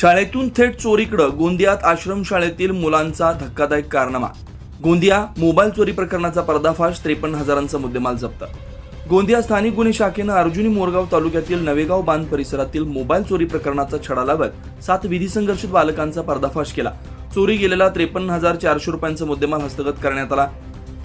शाळेतून थेट चोरीकडं गोंदियात आश्रमशाळेतील मुलांचा धक्कादायक कारनामा. गोंदिया मोबाईल चोरी प्रकरणाचा पर्दाफाश त्रेपन्न हजारांचा मुद्देमाल जप्त. गोंदिया स्थानिक गुन्हे शाखेनं अर्जुनी मोरगाव तालुक्यातील नवेगाव बांध परिसरातील मोबाईल चोरी प्रकरणाचा छडा लावत सात विधी संघर्षित बालकांचा पर्दाफाश केला. चोरी गेलेला त्रेपन्न हजार चारशे रुपयांचा मुद्देमाल हस्तगत करण्यात आला.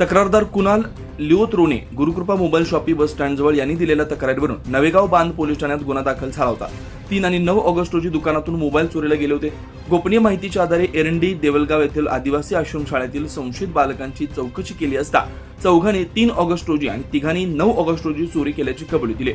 तक्रारदार Kunal Leo Rone Gurukrupa mobile shoppe bus स्टँडजवळ यांनी दिलेल्या तक्रारीवरून नवेगाव बांध पोलीस ठाण्यात गुन्हा दाखल झाला होता. तीन आणि नऊ ऑगस्ट रोजी दुकानातून मोबाईल चोरीला गेले होते. गोपनीय माहितीच्या आधारे एरंडी देवलगाव येथील आदिवासी आश्रम शाळेतील संशयित बालकांची चौकशी केली असता चौघांनी तीन ऑगस्ट रोजी आणि तिघांनी नऊ ऑगस्ट रोजी चोरी केल्याची कबुली दिली.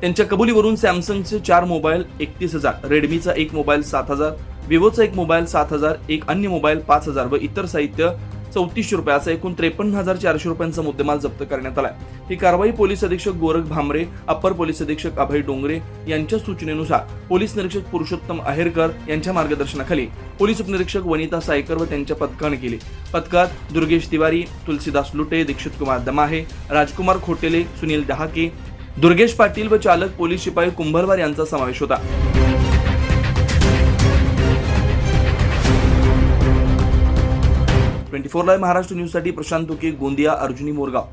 त्यांच्या कबुलीवरून सॅमसंगचे चार मोबाईल एकतीस हजार रेडमीचा एक मोबाईल सात हजार विवोचा एक मोबाईल सात हजार एक अन्य मोबाईल पाच हजार व इतर साहित्य चौतीसशे रुपयाचा एकूण त्रेपन्न हजार चारशे रुपयांचा मुद्देमाल जप्त करण्यात आला ही कारवाई पोलीस अधीक्षक गोरख भामरे अप्पर पोलीस अधीक्षक अभय डोंगरे यांच्या सूचनेनुसार पोलीस निरीक्षक पुरुषोत्तम आहेरकर यांच्या मार्गदर्शनाखाली पोलीस उपनिरीक्षक वनिता सायकर व त्यांच्या पथकाने केली. पथकात दुर्गेश तिवारी तुलसीदास लुटे दीक्षित कुमार दमाहे राजकुमार खोटेले सुनील दहाके दुर्गेश पाटील व चालक पोलीस शिपाई कुंभलवार यांचा समावेश होता. ट्वेंटी फोर लाईव्ह महाराष्ट्र न्यूजसाठी प्रशांत तुके गोंदिया अर्जुनी मोरगाव.